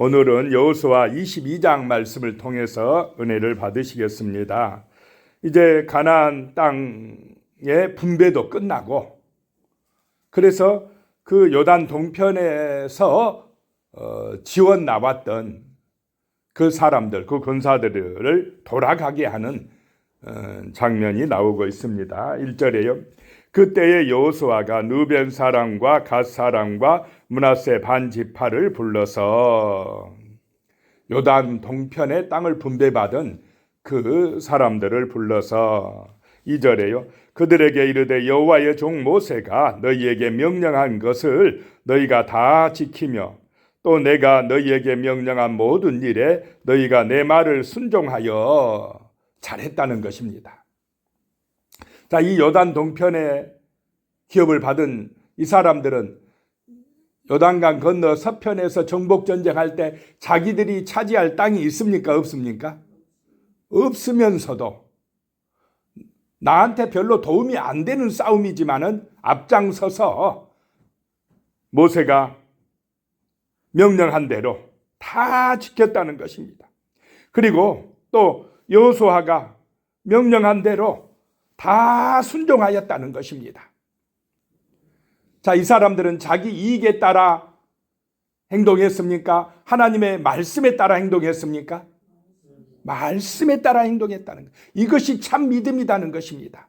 오늘은 여호수아 22장 말씀을 통해서 은혜를 받으시겠습니다. 이제 가나안 땅의 분배도 끝나고 그래서 그 요단 동편에서 어, 지원 나왔던 그 사람들, 그 군사들을 돌아가게 하는 어, 장면이 나오고 있습니다. 1절에요. 그때의 여호수아가 누벤 사람과 갓 사람과 문하세 반 지파를 불러서 요단 동편의 땅을 분배받은 그 사람들을 불러서 2절에요. 그들에게 이르되 여호와의 종 모세가 너희에게 명령한 것을 너희가 다 지키며 또 내가 너희에게 명령한 모든 일에 너희가 내 말을 순종하여 잘했다는 것입니다. 자, 이 요단 동편에 기업을 받은 이 사람들은 요단강 건너 서편에서 정복 전쟁할 때 자기들이 차지할 땅이 있습니까? 없습니까? 없으면서도 나한테 별로 도움이 안 되는 싸움이지만은 앞장서서 모세가 명령한 대로 다 지켰다는 것입니다. 그리고 또 여호수아가 명령한 대로 다 순종하였다는 것입니다. 자, 이 사람들은 자기 이익에 따라 행동했습니까? 하나님의 말씀에 따라 행동했습니까? 말씀에 따라 행동했다는 것. 이것이 참 믿음이라는 것입니다.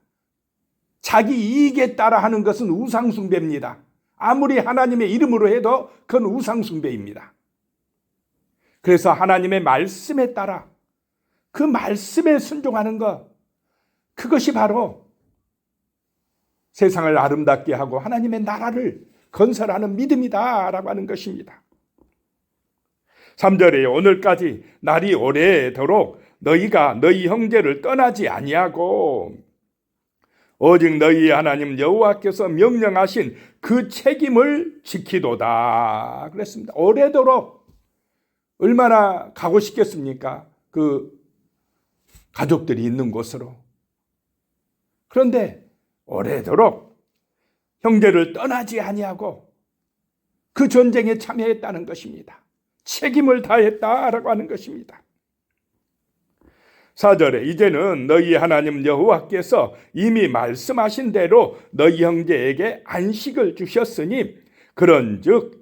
자기 이익에 따라 하는 것은 우상숭배입니다. 아무리 하나님의 이름으로 해도 그건 우상숭배입니다. 그래서 하나님의 말씀에 따라 그 말씀에 순종하는 것, 그것이 바로 세상을 아름답게 하고 하나님의 나라를 건설하는 믿음이다 라고 하는 것입니다. 3절에 오늘까지 날이 오래도록 너희가 너희 형제를 떠나지 아니하고 오직 너희 하나님 여호와께서 명령하신 그 책임을 지키도다 그랬습니다. 오래도록 얼마나 가고 싶겠습니까? 그 가족들이 있는 곳으로 그런데 오래도록 형제를 떠나지 아니하고 그 전쟁에 참여했다는 것입니다. 책임을 다했다라고 하는 것입니다. 4절에 이제는 너희 하나님 여호와께서 이미 말씀하신 대로 너희 형제에게 안식을 주셨으니 그런즉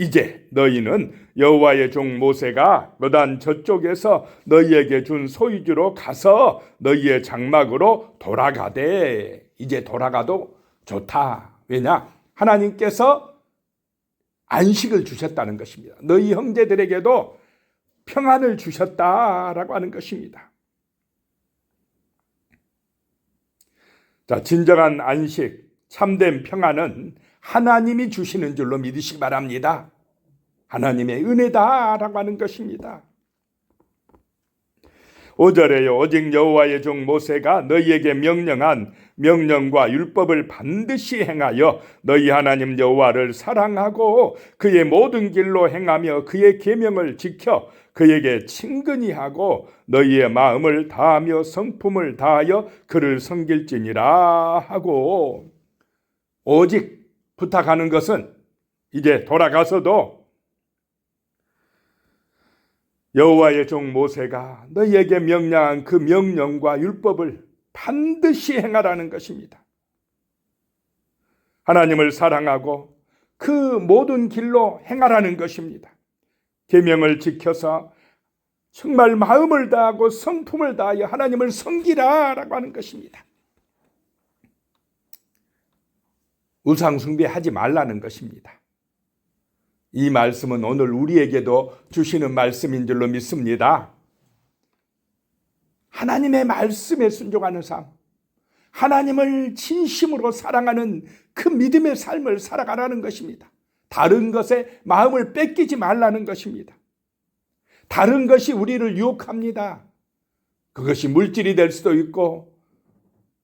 이제 너희는 여호와의 종 모세가 너단 저쪽에서 너희에게 준 소유주로 가서 너희의 장막으로 돌아가되 이제 돌아가도 좋다. 왜냐? 하나님께서 안식을 주셨다는 것입니다. 너희 형제들에게도 평안을 주셨다라고 하는 것입니다. 자, 진정한 안식, 참된 평안은 하나님이 주시는 줄로 믿으시기 바랍니다. 하나님의 은혜다라고 하는 것입니다. 5절에요. 오직 여호와의 종 모세가 너희에게 명령한 명령과 율법을 반드시 행하여 너희 하나님 여호와를 사랑하고 그의 모든 길로 행하며 그의 계명을 지켜 그에게 친근히 하고 너희의 마음을 다하며 성품을 다하여 그를 섬길지니라 하고 오직 부탁하는 것은 이제 돌아가서도 여호와의 종 모세가 너희에게 명령한 그 명령과 율법을 반드시 행하라는 것입니다. 하나님을 사랑하고 그 모든 길로 행하라는 것입니다. 계명을 지켜서 정말 마음을 다하고 성품을 다하여 하나님을 섬기라라고 하는 것입니다. 우상 숭배하지 말라는 것입니다. 이 말씀은 오늘 우리에게도 주시는 말씀인 줄로 믿습니다. 하나님의 말씀에 순종하는 삶, 하나님을 진심으로 사랑하는 그 믿음의 삶을 살아가라는 것입니다. 다른 것에 마음을 뺏기지 말라는 것입니다. 다른 것이 우리를 유혹합니다. 그것이 물질이 될 수도 있고,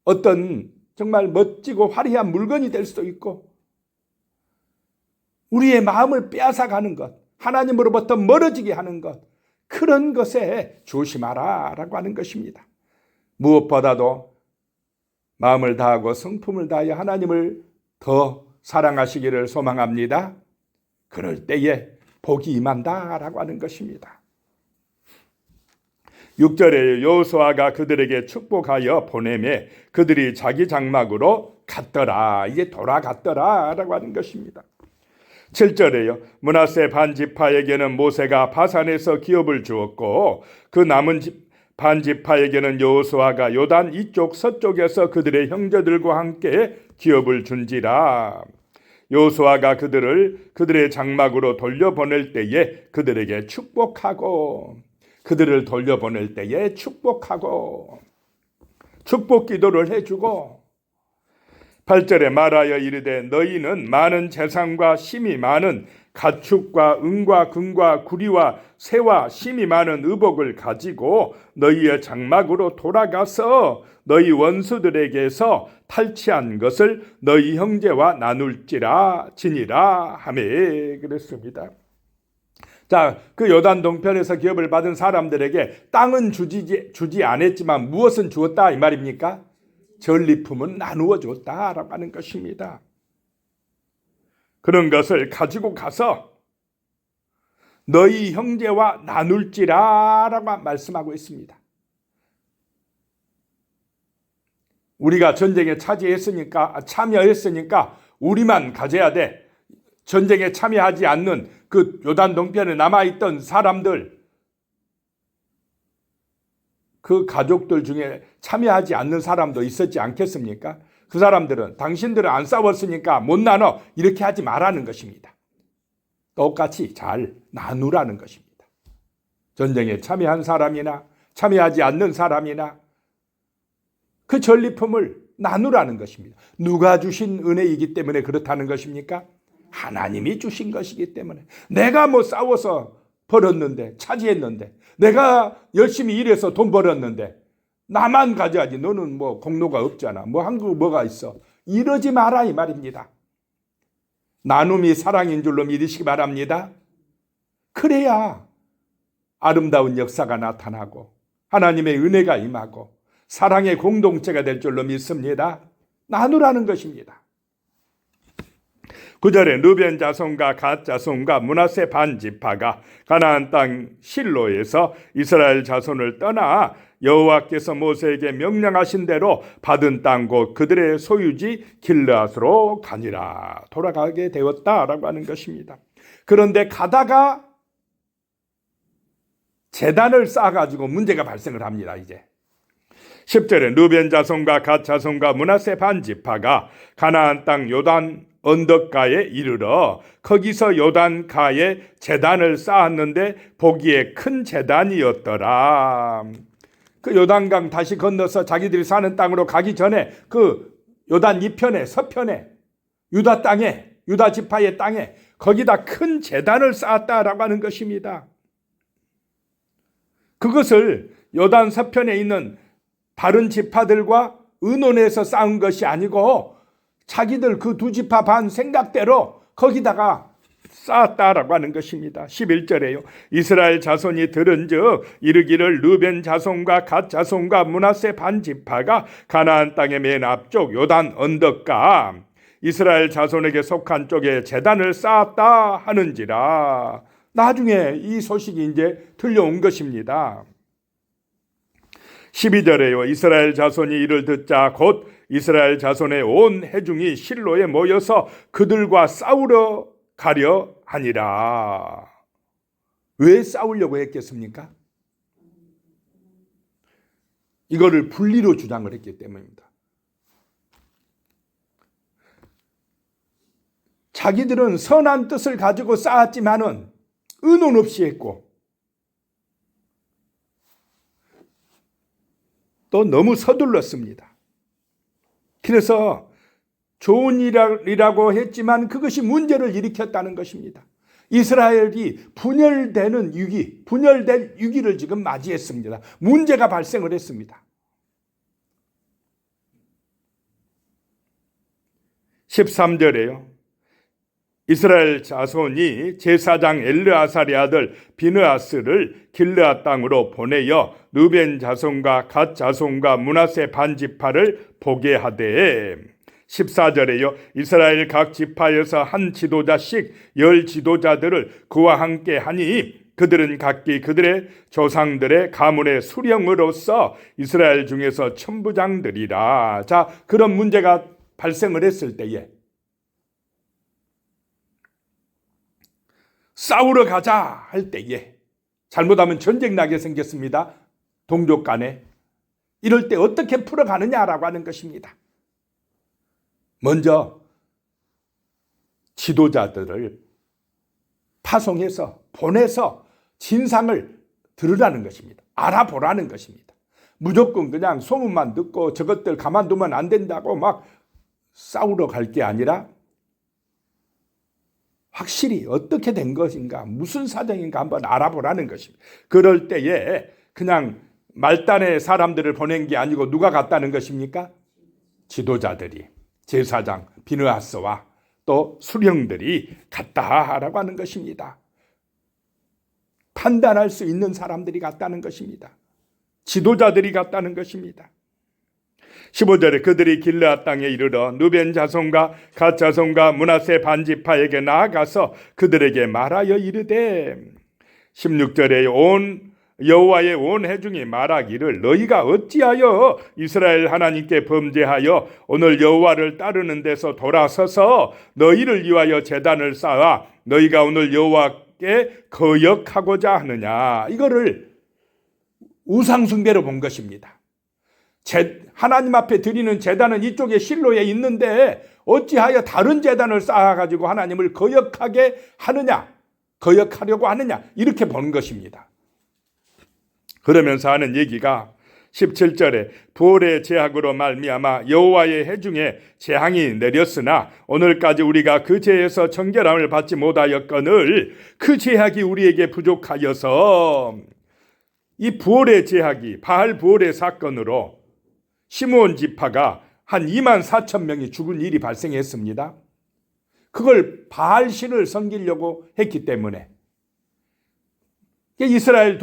어떤 정말 멋지고 화려한 물건이 될 수도 있고, 우리의 마음을 빼앗아가는 것, 하나님으로부터 멀어지게 하는 것, 그런 것에 조심하라 라고 하는 것입니다. 무엇보다도 마음을 다하고 성품을 다하여 하나님을 더 사랑하시기를 소망합니다. 그럴 때에 복이 임한다 라고 하는 것입니다. 6절에 여호수아가 그들에게 축복하여 보내매 그들이 자기 장막으로 갔더라. 이제 돌아갔더라라고 하는 것입니다. 7절에요. 문하세 반지파에게는 모세가 바산에서 기업을 주었고 그 남은 반지파에게는 여호수아가 요단 이쪽 서쪽에서 그들의 형제들과 함께 기업을 준지라. 여호수아가 그들을 그들의 장막으로 돌려보낼 때에 그들에게 축복하고 그들을 돌려보낼 때에 축복하고 축복 기도를 해주고 8절에 말하여 이르되 너희는 많은 재산과 심이 많은 가축과 은과 금과 구리와 새와 심이 많은 의복을 가지고 너희의 장막으로 돌아가서 너희 원수들에게서 탈취한 것을 너희 형제와 나눌지라 지니라 하매 그랬습니다. 자, 그 요단 동편에서 기업을 받은 사람들에게 땅은 주지, 주지 않았지만 무엇은 주었다 이 말입니까? 전리품은 나누어 줬다라고 하는 것입니다. 그런 것을 가지고 가서 너희 형제와 나눌지라라고 말씀하고 있습니다. 우리가 전쟁에 차지했으니까 참여했으니까 우리만 가져야 돼. 전쟁에 참여하지 않는 그 요단 동편에 남아 있던 사람들 그 가족들 중에 참여하지 않는 사람도 있었지 않겠습니까? 그 사람들은 당신들은 안 싸웠으니까 못 나눠 이렇게 하지 말라는 것입니다. 똑같이 잘 나누라는 것입니다. 전쟁에 참여한 사람이나 참여하지 않는 사람이나 그 전리품을 나누라는 것입니다. 누가 주신 은혜이기 때문에 그렇다는 것입니까? 하나님이 주신 것이기 때문에 내가 뭐 싸워서 벌었는데 차지했는데 내가 열심히 일해서 돈 벌었는데 나만 가져야지. 너는 뭐 공로가 없잖아. 뭐 한국 뭐가 있어. 이러지 마라 이 말입니다. 나눔이 사랑인 줄로 믿으시기 바랍니다. 그래야 아름다운 역사가 나타나고 하나님의 은혜가 임하고 사랑의 공동체가 될 줄로 믿습니다. 나누라는 것입니다 9절에 누벤 자손과 갓 자손과 문하세 반지파가 가나안 땅 실로에서 이스라엘 자손을 떠나 여호와께서 모세에게 명령하신 대로 받은 땅 곧 그들의 소유지 길르앗으로 가니라 돌아가게 되었다라고 하는 것입니다. 그런데 가다가 재단을 쌓아가지고 문제가 발생을 합니다. 이제 10절에 누벤 자손과 갓 자손과 문하세 반지파가 가나안 땅 요단 언덕가에 이르러 거기서 요단가에 재단을 쌓았는데 보기에 큰 재단이었더라. 그 요단강 다시 건너서 자기들이 사는 땅으로 가기 전에 그 요단 이편에 서편에 유다 땅에 유다 지파의 땅에 거기다 큰 재단을 쌓았다라고 하는 것입니다. 그것을 요단 서편에 있는 다른 지파들과 의논해서 쌓은 것이 아니고 자기들 그 두 지파 반 생각대로 거기다가 쌓았다라고 하는 것입니다. 11절에요. 이스라엘 자손이 들은즉 이르기를 르벤 자손과 갓 자손과 문하세 반 지파가 가나안 땅의 맨 앞쪽 요단 언덕가 이스라엘 자손에게 속한 쪽에 재단을 쌓았다 하는지라. 나중에 이 소식이 이제 들려온 것입니다. 12절에요. 이스라엘 자손이 이를 듣자 곧 이스라엘 자손의 온 해중이 실로에 모여서 그들과 싸우러 가려 하니라. 왜 싸우려고 했겠습니까? 이거를 분리로 주장을 했기 때문입니다. 자기들은 선한 뜻을 가지고 쌓았지만은 의논 없이 했고 또 너무 서둘렀습니다. 그래서 좋은 일이라고 했지만 그것이 문제를 일으켰다는 것입니다. 이스라엘이 분열되는 위기, 분열된 위기를 지금 맞이했습니다. 문제가 발생을 했습니다. 13절에요. 이스라엘 자손이 제사장 엘르아살의 아들 비느아스를 길르아 땅으로 보내어 누벤 자손과 갓 자손과 문하세 반 지파를 보게 하되 14절에요. 이스라엘 각 지파에서 한 지도자씩 열 지도자들을 그와 함께 하니 그들은 각기 그들의 조상들의 가문의 수령으로서 이스라엘 중에서 천부장들이라. 자, 그런 문제가 발생을 했을 때에 싸우러 가자 할 때에 잘못하면 전쟁 나게 생겼습니다. 동족 간에. 이럴 때 어떻게 풀어가느냐라고 하는 것입니다. 먼저 지도자들을 파송해서 보내서 진상을 들으라는 것입니다. 알아보라는 것입니다. 무조건 그냥 소문만 듣고 저것들 가만두면 안 된다고 막 싸우러 갈 게 아니라 확실히 어떻게 된 것인가, 무슨 사정인가 한번 알아보라는 것입니다. 그럴 때에 그냥 말단의 사람들을 보낸 게 아니고 누가 갔다는 것입니까? 지도자들이, 제사장, 비느하스와 또 수령들이 갔다라고 하는 것입니다. 판단할 수 있는 사람들이 갔다는 것입니다. 지도자들이 갔다는 것입니다. 15절에 그들이 길르앗 땅에 이르러 누벤 자손과 갓 자손과 문하세 반지파에게 나아가서 그들에게 말하여 이르되 16절에 온 여호와의 온 회중이 말하기를 너희가 어찌하여 이스라엘 하나님께 범죄하여 오늘 여호와를 따르는 데서 돌아서서 너희를 위하여 제단을 쌓아 너희가 오늘 여호와께 거역하고자 하느냐 이거를 우상숭배로 본 것입니다. 제, 하나님 앞에 드리는 제단은 이쪽에 실로에 있는데 어찌하여 다른 제단을 쌓아가지고 하나님을 거역하게 하느냐, 거역하려고 하느냐 이렇게 본 것입니다. 그러면서 하는 얘기가 17절에 부활의 제약으로 말미암아 여호와의 해중에 재앙이 내렸으나 오늘까지 우리가 그 죄에서 정결함을 받지 못하였거늘 그 제약이 우리에게 부족하여서 이 부활의 제약이 바알 부활의 사건으로 시므온 지파가 한 2만 4천 명이 죽은 일이 발생했습니다. 그걸 바알 신을 섬기려고 했기 때문에 이스라엘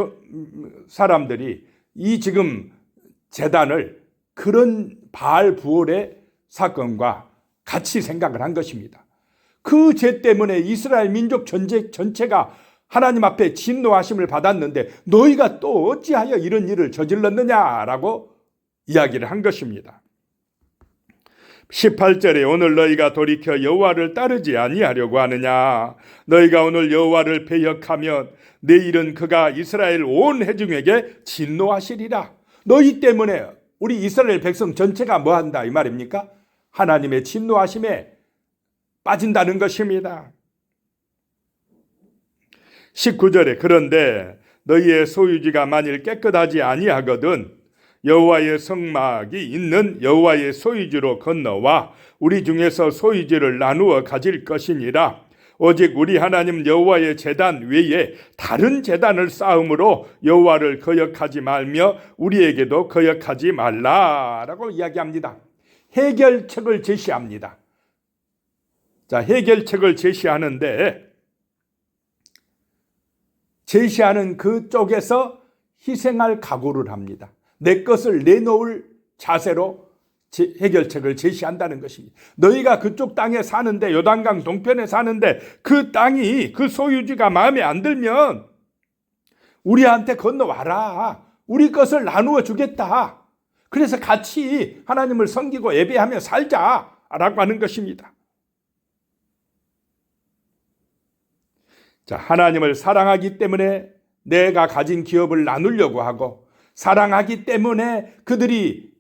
사람들이 이 지금 재단을 그런 바알 부활의 사건과 같이 생각을 한 것입니다. 그 죄 때문에 이스라엘 민족 전체, 전체가 하나님 앞에 진노하심을 받았는데 너희가 또 어찌하여 이런 일을 저질렀느냐라고 이야기를 한 것입니다. 18절에 오늘 너희가 돌이켜 여호와를 따르지 아니하려고 하느냐 너희가 오늘 여호와를 배역하면 내일은 그가 이스라엘 온 회중에게 진노하시리라 너희 때문에 우리 이스라엘 백성 전체가 뭐 한다 이 말입니까? 하나님의 진노하심에 빠진다는 것입니다. 19절에 그런데 너희의 소유지가 만일 깨끗하지 아니하거든 여호와의 성막이 있는 여호와의 소유지로 건너와 우리 중에서 소유지를 나누어 가질 것이니라 오직 우리 하나님 여호와의 제단 외에 다른 제단을 쌓음으로 여호와를 거역하지 말며 우리에게도 거역하지 말라라고 이야기합니다. 해결책을 제시합니다. 자, 해결책을 제시하는데 제시하는 그 쪽에서 희생할 각오를 합니다. 내 것을 내놓을 자세로 해결책을 제시한다는 것입니다. 너희가 그쪽 땅에 사는데 요단강 동편에 사는데 그 땅이 그 소유지가 마음에 안 들면 우리한테 건너와라. 우리 것을 나누어 주겠다. 그래서 같이 하나님을 섬기고 예배하며 살자라고 하는 것입니다. 자, 하나님을 사랑하기 때문에 내가 가진 기업을 나누려고 하고 사랑하기 때문에 그들이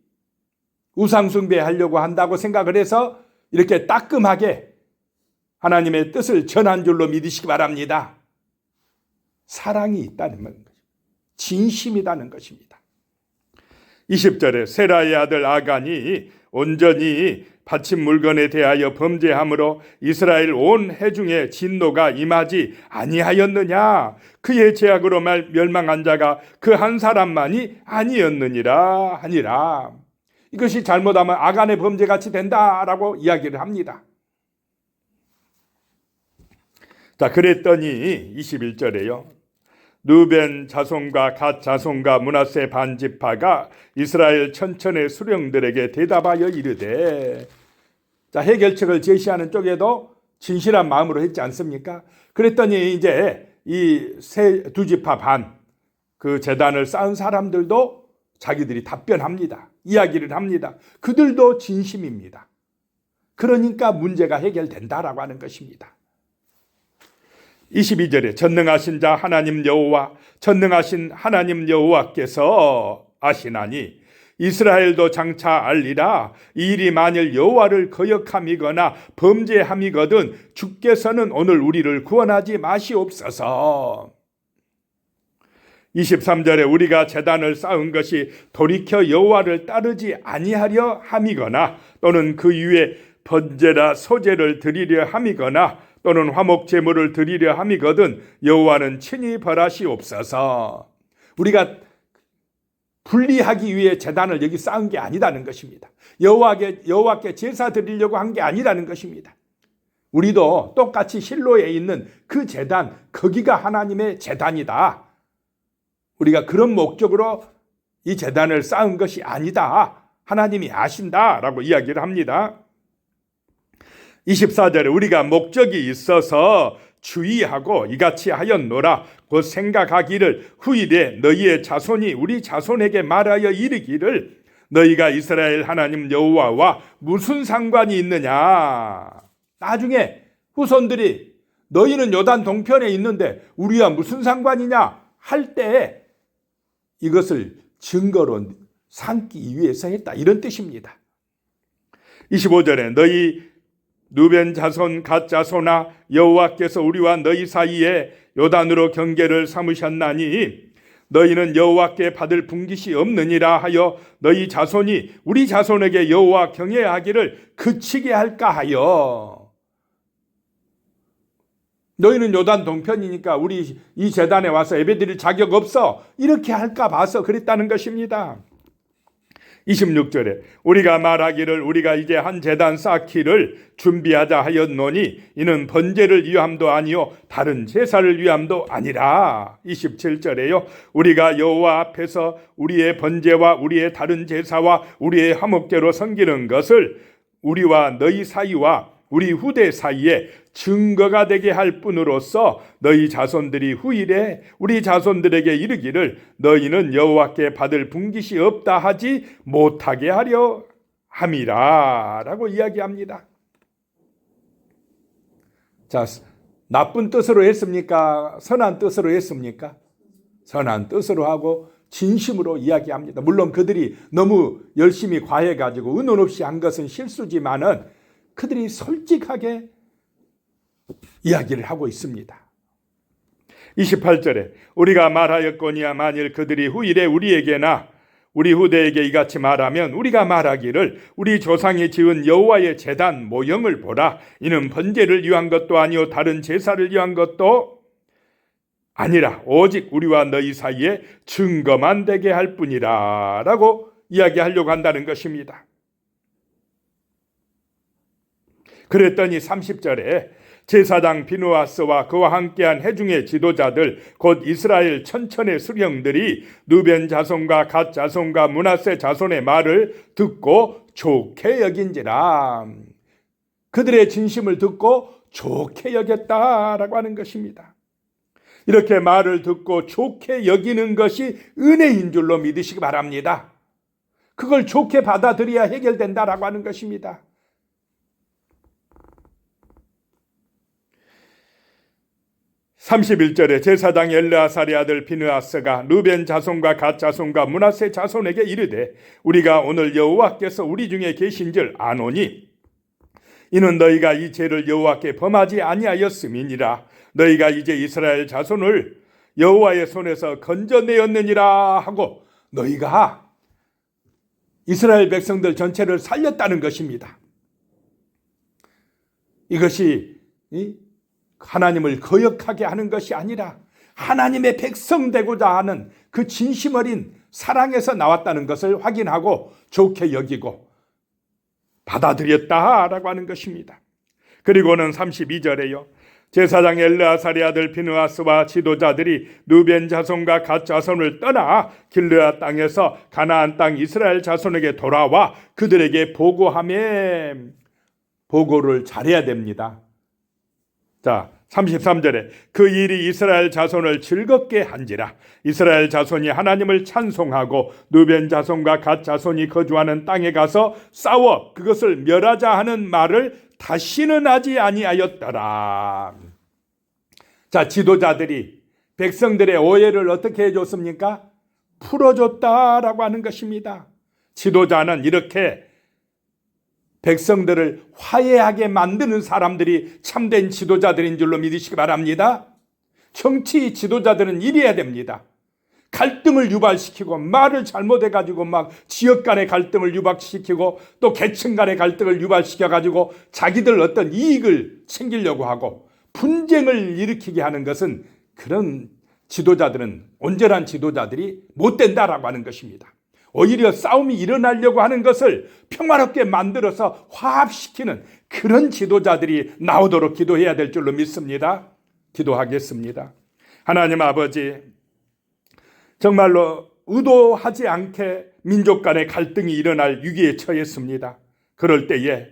우상숭배하려고 한다고 생각을 해서 이렇게 따끔하게 하나님의 뜻을 전한 줄로 믿으시기 바랍니다. 사랑이 있다는 것, 진심이라는 것입니다. 20절에 세라의 아들 아간이 온전히 바친 물건에 대하여 범죄함으로 이스라엘 온 해중에 진노가 임하지 아니하였느냐 그의 제약으로 말 멸망한 자가 그 한 사람만이 아니었느니라 하니라 이것이 잘못하면 아간의 범죄같이 된다라고 이야기를 합니다. 자 그랬더니 21절에요. 누벤 자손과 갓 자손과 문하세 반지파가 이스라엘 천천의 수령들에게 대답하여 이르되 자, 해결책을 제시하는 쪽에도 진실한 마음으로 했지 않습니까? 그랬더니 이제 이 세 두 지파 반 그 재단을 쌓은 사람들도 자기들이 답변합니다. 이야기를 합니다. 그들도 진심입니다. 그러니까 문제가 해결된다라고 하는 것입니다. 22절에 전능하신 자 하나님 여호와 전능하신 하나님 여호와께서 아시나니 이스라엘도 장차 알리라 이 일이 만일 여호와를 거역함이거나 범죄함이거든 주께서는 오늘 우리를 구원하지 마시옵소서. 23절에 우리가 재단을 쌓은 것이 돌이켜 여호와를 따르지 아니하려 함이거나 또는 그 위에 번제라 소제를 드리려 함이거나 또는 화목 제물을 드리려 함이거든 여호와는 친히 벌하시옵소서. 우리가 분리하기 위해 재단을 여기 쌓은 게 아니다는 것입니다. 여호와께 여호와께 제사 드리려고 한 게 아니라는 것입니다. 우리도 똑같이 실로에 있는 그 재단 거기가 하나님의 재단이다. 우리가 그런 목적으로 이 재단을 쌓은 것이 아니다. 하나님이 아신다라고 이야기를 합니다. 24절에 우리가 목적이 있어서 주의하고 이같이 하였노라. 곧 생각하기를 후일에 너희의 자손이 우리 자손에게 말하여 이르기를 너희가 이스라엘 하나님 여호와와 무슨 상관이 있느냐? 나중에 후손들이 너희는 요단 동편에 있는데 우리와 무슨 상관이냐? 할때 이것을 증거로 삼기 위해서 했다. 이런 뜻입니다. 25절에 너희 누벤 자손 갓 자손아 여호와께서 우리와 너희 사이에 요단으로 경계를 삼으셨나니 너희는 여호와께 받을 분깃이 없느니라 하여 너희 자손이 우리 자손에게 여호와 경외하기를 그치게 할까 하여 너희는 요단 동편이니까 우리 이 재단에 와서 예배드릴 자격 없어 이렇게 할까 봐서 그랬다는 것입니다. 26절에 우리가 말하기를 우리가 이제 한 재단 쌓기를 준비하자 하였노니 이는 번제를 위함도 아니요 다른 제사를 위함도 아니라. 27절에요. 우리가 여호와 앞에서 우리의 번제와 우리의 다른 제사와 우리의 화목제로 섬기는 것을 우리와 너희 사이와 우리 후대 사이에 증거가 되게 할 뿐으로써 너희 자손들이 후일에 우리 자손들에게 이르기를 너희는 여호와께 받을 분깃이 없다 하지 못하게 하려 함이라라고 이야기합니다. 자, 나쁜 뜻으로 했습니까? 선한 뜻으로 했습니까? 선한 뜻으로 하고 진심으로 이야기합니다. 물론 그들이 너무 열심히 과해 가지고 의논 없이 한 것은 실수지만은 그들이 솔직하게 이야기를 하고 있습니다. 28절에 우리가 말하였거니와 만일 그들이 후일에 우리에게나 우리 후대에게 이같이 말하면 우리가 말하기를 우리 조상이 지은 여호와의 제단 모형을 보라 이는 번제를 위한 것도 아니요 다른 제사를 위한 것도 아니라 오직 우리와 너희 사이에 증거만 되게 할 뿐이라라고 이야기하려고 한다는 것입니다. 그랬더니 30절에 제사장 비누아스와 그와 함께한 해중의 지도자들 곧 이스라엘 천천의 수령들이 누벤 자손과 갓 자손과 문하세 자손의 말을 듣고 좋게 여긴지라 그들의 진심을 듣고 좋게 여겼다라고 하는 것입니다. 이렇게 말을 듣고 좋게 여기는 것이 은혜인 줄로 믿으시기 바랍니다. 그걸 좋게 받아들여야 해결된다라고 하는 것입니다. 31절에 제사장 엘르아살의 아들 비느아스가 루벤 자손과 갓 자손과 문하세 자손에게 이르되 우리가 오늘 여호와께서 우리 중에 계신 줄 아노니 이는 너희가 이 죄를 여호와께 범하지 아니하였음이니라 너희가 이제 이스라엘 자손을 여호와의 손에서 건져내었느니라 하고 너희가 이스라엘 백성들 전체를 살렸다는 것입니다. 이것이 하나님을 거역하게 하는 것이 아니라 하나님의 백성 되고자 하는 그 진심 어린 사랑에서 나왔다는 것을 확인하고 좋게 여기고 받아들였다라고 하는 것입니다. 그리고는 32절에요. 제사장 엘르아사리 아들 비누아스와 지도자들이 누벤 자손과 갓 자손을 떠나 길르아 땅에서 가나안 땅 이스라엘 자손에게 돌아와 그들에게 보고함에 보고를 잘해야 됩니다. 자, 33절에 그 일이 이스라엘 자손을 즐겁게 한지라 이스라엘 자손이 하나님을 찬송하고 누벤 자손과 갓 자손이 거주하는 땅에 가서 싸워 그것을 멸하자 하는 말을 다시는 하지 아니하였더라. 자, 지도자들이 백성들의 오해를 어떻게 해줬습니까? 풀어줬다라고 하는 것입니다. 지도자는 이렇게 백성들을 화해하게 만드는 사람들이 참된 지도자들인 줄로 믿으시기 바랍니다. 정치 지도자들은 이래야 됩니다. 갈등을 유발시키고 말을 잘못해 가지고 막 지역 간의 갈등을 유발시키고 또 계층 간의 갈등을 유발시켜 가지고 자기들 어떤 이익을 챙기려고 하고 분쟁을 일으키게 하는 것은 그런 지도자들은 온전한 지도자들이 못 된다라고 하는 것입니다. 오히려 싸움이 일어나려고 하는 것을 평화롭게 만들어서 화합시키는 그런 지도자들이 나오도록 기도해야 될 줄로 믿습니다. 기도하겠습니다. 하나님 아버지, 정말로 의도하지 않게 민족 간의 갈등이 일어날 위기에 처했습니다. 그럴 때에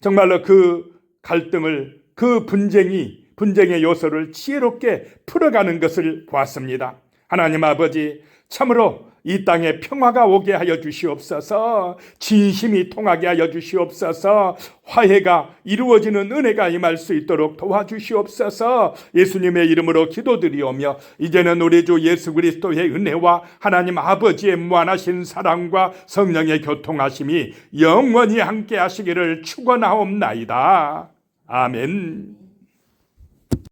정말로 그 갈등을 그 분쟁이 분쟁의 요소를 지혜롭게 풀어가는 것을 보았습니다. 하나님 아버지, 참으로 이 땅에 평화가 오게 하여 주시옵소서, 진심이 통하게 하여 주시옵소서, 화해가 이루어지는 은혜가 임할 수 있도록 도와주시옵소서, 예수님의 이름으로 기도드리오며, 이제는 우리 주 예수 그리스도의 은혜와 하나님 아버지의 무한하신 사랑과 성령의 교통하심이 영원히 함께 하시기를 축원하옵나이다. 아멘.